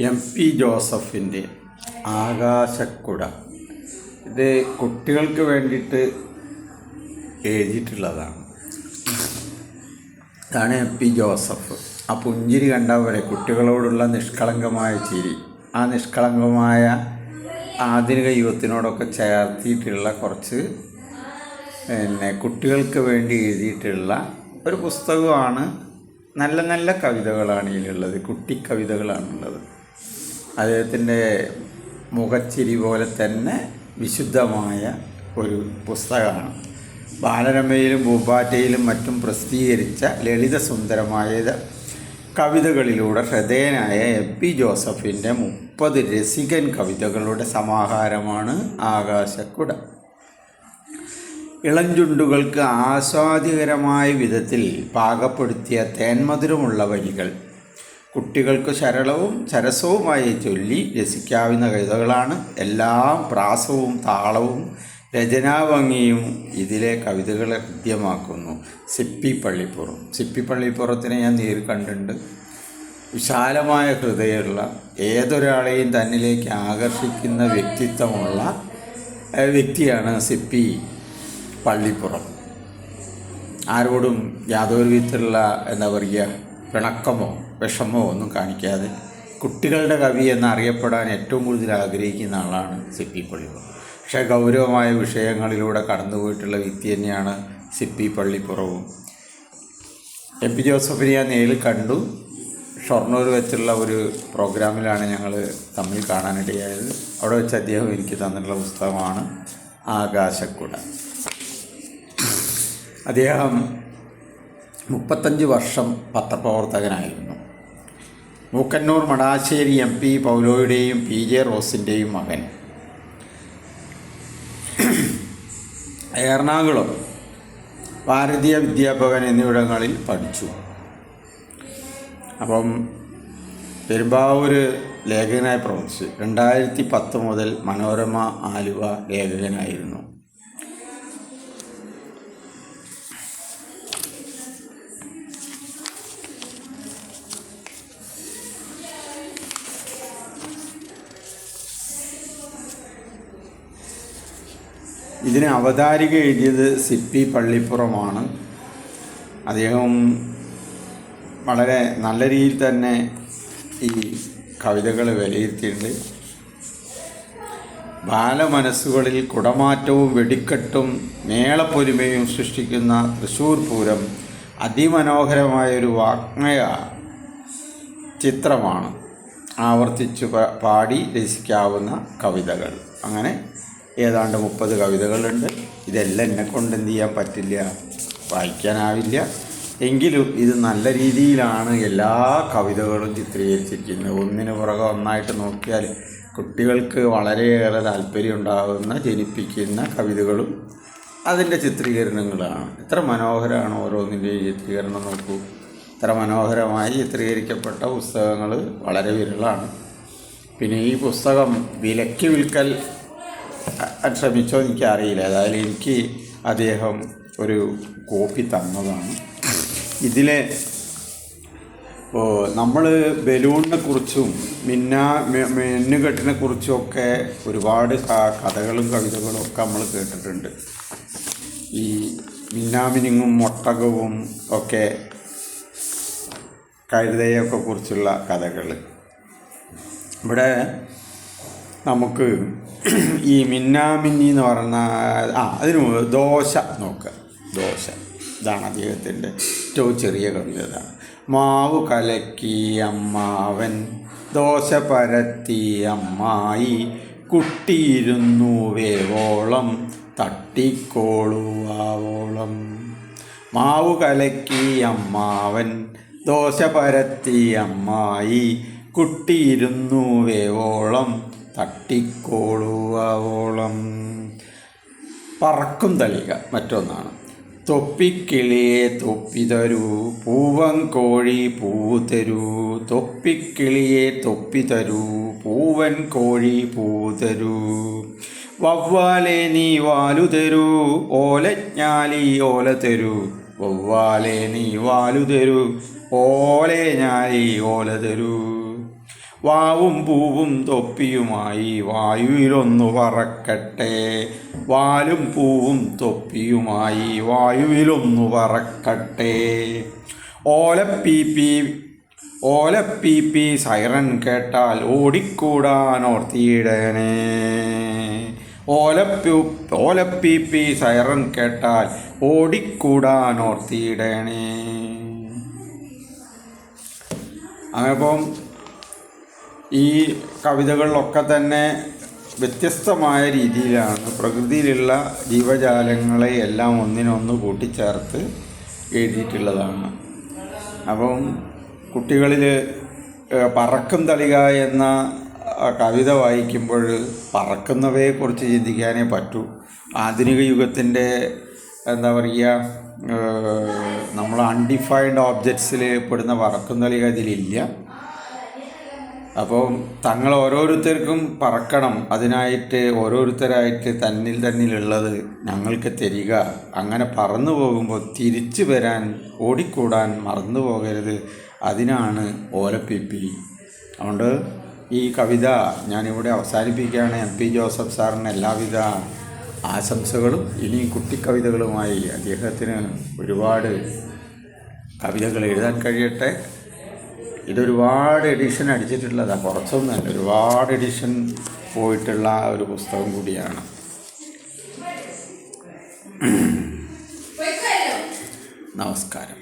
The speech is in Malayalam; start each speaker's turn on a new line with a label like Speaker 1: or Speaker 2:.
Speaker 1: എം പി ജോസഫിന്റെ ആകാശക്കുട. ഇത് കുട്ടികൾക്ക് വേണ്ടിയിട്ട് എഴുതിയിട്ടുള്ളതാണ്. ഇതാണ് എം പി ജോസഫ്. ആ പുഞ്ചിരി കണ്ടവരെ കുട്ടികളോടുള്ള നിഷ്കളങ്കമായ ചിരി. ആ നിഷ്കളങ്കമായ ആധുനിക യുവത്തിനോടൊക്കെ ചേർത്തിയിട്ടുള്ള കുറച്ച് പിന്നെ കുട്ടികൾക്ക് വേണ്ടി എഴുതിയിട്ടുള്ള ഒരു പുസ്തകമാണ് നല്ല നല്ല കവിതകളാണ് ഇതിലുള്ളത്. കുട്ടി കവിതകളാണുള്ളത്. അദ്ദേഹത്തിന്റെ മുഖച്ചിരി പോലെ തന്നെ വിശുദ്ധമായ ഒരു പുസ്തകമാണ്. ബാലരമയിലും പൂമ്പാറ്റയിലും മറ്റും പ്രസിദ്ധീകരിച്ച ലളിതസുന്ദരമായ കവിതകളിലൂടെ ഹൃദയനായ എം പി ജോസഫിന്റെ മുപ്പത് രസികൻ കവിതകളുടെ സമാഹാരമാണ് ആകാശക്കുട. ഇളഞ്ചുണ്ടുകൾക്ക് ആസ്വാദ്യകരമായ വിധത്തിൽ പാകപ്പെടുത്തിയ തേന്മധുരമുള്ള വരികൾ. കുട്ടികൾക്ക് സരളവും സരസവുമായി ചൊല്ലി രസിക്കാവുന്ന കവിതകളാണ്. എല്ലാം പ്രാസവും താളവും രചനാഭംഗിയും ഇതിലെ കവിതകളെ ഹൃദ്യമാക്കുന്നു. സിപ്പി പള്ളിപ്പുറം. സിപ്പി പള്ളിപ്പുറത്തിനെ ഞാൻ നേരിൽ കണ്ടിട്ടുണ്ട്. വിശാലമായ ഹൃദയമുള്ള ഏതൊരാളെയും തന്നിലേക്ക് ആകർഷിക്കുന്ന വ്യക്തിത്വമുള്ള വ്യക്തിയാണ് സിപ്പി. പള്ളിപ്പുറം. ആരോടും യാതൊരു വിധത്തിലുള്ള എന്താ പറയുക പിണക്കമോ വിഷമോ ഒന്നും കാണിക്കാതെ കുട്ടികളുടെ കവി എന്നറിയപ്പെടാൻ ഏറ്റവും കൂടുതൽ ആഗ്രഹിക്കുന്ന ആളാണ് സിപ്പി പള്ളിപ്പുറം. പക്ഷേ ഗൗരവമായ വിഷയങ്ങളിലൂടെ കടന്നുപോയിട്ടുള്ള വ്യക്തി തന്നെയാണ് സിപ്പി പള്ളിപ്പുറവും. എം പി ജോസഫിനെ ഞാൻ നേരിൽ കണ്ടു. ഷൊർണൂർ വെച്ചുള്ള ഒരു പ്രോഗ്രാമിലാണ് ഞങ്ങൾ തമ്മിൽ കാണാനിടയായത്. അവിടെ വെച്ച് അദ്ദേഹം എനിക്ക് തന്നിട്ടുള്ള പുസ്തകമാണ് ആകാശക്കുട. അദ്ദേഹം മുപ്പത്തഞ്ച് വർഷം പത്രപ്രവർത്തകനായിരുന്നു. മൂക്കന്നൂർ മടാശ്ശേരി എം പി പൗലോയുടെയും പി ജെ റോസിന്റെയും മകൻ. എറണാകുളം ഭാരതീയ വിദ്യാഭവൻ എന്നിവിടങ്ങളിൽ പഠിച്ചു. അപ്പം പെരുമ്പാവൂർ ലേഖകനായി പ്രവർത്തിച്ചു. രണ്ടായിരത്തി പത്ത് മുതൽ മനോരമ ആലുവ ലേഖകനായിരുന്നു. ഇതിന് അവതാരിക എഴുതിയത് സിപ്പി പള്ളിപ്പുറമാണ്. അദ്ദേഹം വളരെ നല്ല രീതിയിൽ തന്നെ ഈ കവിതകൾ വിലയിരുത്തിയിട്ടുണ്ട്. ബാലമനസ്സുകളിൽ കുടമാറ്റവും വെടിക്കെട്ടും മേളപ്പൊരുമയും സൃഷ്ടിക്കുന്ന തൃശ്ശൂർ പൂരം അതിമനോഹരമായൊരു വാഗ്മയ ചിത്രമാണ്. ആവർത്തിച്ചു പാടി രസിക്കാവുന്ന കവിതകൾ. അങ്ങനെ ഏതാണ്ട് മുപ്പത് കവിതകളുണ്ട്. ഇതെല്ലാം എന്നെ കൊണ്ട് എന്ത് ചെയ്യാൻ പറ്റില്ല. വായിക്കാനാവില്ല. എങ്കിലും ഇത് നല്ല രീതിയിലാണ് എല്ലാ കവിതകളും ചിത്രീകരിച്ചിരിക്കുന്നത്. ഒന്നിന് പുറകെ ഒന്നായിട്ട് നോക്കിയാൽ കുട്ടികൾക്ക് വളരെയേറെ താല്പര്യം ഉണ്ടാകുന്ന ജനിപ്പിക്കുന്ന കവിതകളും അതിന്റെ ചിത്രീകരണങ്ങളാണ്. എത്ര മനോഹരമാണ് ഓരോന്നിന്റെയും ചിത്രീകരണം നോക്കൂ. ഇത്ര മനോഹരമായി ചിത്രീകരിക്കപ്പെട്ട പുസ്തകങ്ങൾ വളരെ വിരളാണ്. പിന്നെ ഈ പുസ്തകം വിലക്ക് വിൽക്കൽ ശ്രമിച്ചോ എനിക്കറിയില്ല. ഏതായാലും എനിക്ക് അദ്ദേഹം ഒരു കോപ്പി തന്നതാണ്. ഇതിലെ നമ്മൾ ബലൂണിനെ കുറിച്ചും മിന്ന മിന്നുകെട്ടിനെ കുറിച്ചും ഒക്കെ ഒരുപാട് കഥകളും കവിതകളും ഒക്കെ നമ്മൾ കേട്ടിട്ടുണ്ട്. ഈ മിന്നാമിനിങ്ങും മൊട്ടകവും ഒക്കെ കഴുതയൊക്കെ കുറിച്ചുള്ള കഥകൾ ഇവിടെ നമുക്ക് ഈ മിന്നാമിന്നി എന്ന് പറഞ്ഞ ആ അതിന് മുമ്പ് ദോശ നോക്കുക ദോശ. ഇതാണ് അദ്ദേഹത്തിന്റെ ഏറ്റവും ചെറിയ കവിത മാവ് കലക്കി അമ്മാവൻ ദോശ പരത്തി അമ്മായി കുട്ടിയിരുന്നു വേവോളം തട്ടിക്കോളുവാവോളം മാവ് കലക്കി അമ്മാവൻ ദോശ പരത്തി അമ്മായി കുട്ടിയിരുന്നു വേവോളം തട്ടിക്കോളുവാവോളം. പറക്കും തളിക മറ്റൊന്നാണ്. തൊപ്പിക്കിളിയെ തൊപ്പി തരൂ പൂവൻ കോഴി പൂവ് തരൂ. തൊപ്പിക്കിളിയെ തൊപ്പി തരൂ പൂവൻ കോഴി പൂവ് തരൂ. വവ്വാലെ നീ വാലു തരൂ ഓലജ്ഞാലി ഓല തരൂ. വവ്വാലെ നീ വാലു തരൂ ഓലെ ഞാലി ഓല തരൂ. വാവും പൂവും തൊപ്പിയുമായി വായുവിലൊന്നു പറക്കട്ടെ വാലും പൂവും തൊപ്പിയുമായി വായുവിലൊന്നു പറക്കട്ടെ ഓലപ്പീപ്പി ഓലപ്പീപ്പി സൈറൻ കേട്ടാൽ ഓടിക്കൂടാൻ ഓർത്തിയിടണേ ഓലപ്പൂ ഓലപ്പീപ്പി സൈറൻ കേട്ടാൽ ഓടിക്കൂടാൻ ഓർത്തിയിടണേ അങ്ങപ്പം ഈ കവിതകളിലൊക്കെ തന്നെ വ്യത്യസ്തമായ രീതിയിലാണ് പ്രകൃതിയിലുള്ള ജീവജാലങ്ങളെ എല്ലാം ഒന്നിനൊന്ന് കൂട്ടിച്ചേർത്ത് എഴുതിയിട്ടുള്ളതാണ്. അപ്പം കുട്ടികളിൽ പറക്കും തളിക എന്ന കവിത വായിക്കുമ്പോൾ പറക്കുന്നവയെക്കുറിച്ച് ചിന്തിക്കാനേ പറ്റൂ. ആധുനിക യുഗത്തിന്റെ എന്താ പറയുക നമ്മൾ അൺഡിഫൈൻഡ് ഓബ്ജക്ട്സിൽ പെടുന്ന പറക്കും തളിക ഇതിലില്ല. അപ്പോൾ തങ്ങൾ ഓരോരുത്തർക്കും പറക്കണം. അതിനായിട്ട് ഓരോരുത്തരായിട്ട് തന്നിൽ തന്നിലുള്ളത് ഞങ്ങൾക്ക് തരിക. അങ്ങനെ പറന്നു പോകുമ്പോൾ തിരിച്ചു വരാൻ ഓടിക്കൂടാൻ മറന്നു പോകരുത്. അതിനാണ് ഓലപ്പിപ്പി. അതുകൊണ്ട് ഈ കവിത ഞാനിവിടെ അവസാനിപ്പിക്കുകയാണ്. എം പി ജോസഫ് സാറിന് എല്ലാവിധ ആശംസകളും ഇനിയും കുട്ടിക്കവിതകളുമായി അദ്ദേഹത്തിന് ഒരുപാട് കവിതകൾ എഴുതാൻ കഴിയട്ടെ. ഇതൊരുപാട് എഡിഷൻ അടിച്ചിട്ടുള്ളതാണ് കുറച്ചൊന്നുമല്ല ഒരുപാട് എഡിഷൻ പോയിട്ടുള്ള ഒരു പുസ്തകം കൂടിയാണ്. നമസ്കാരം.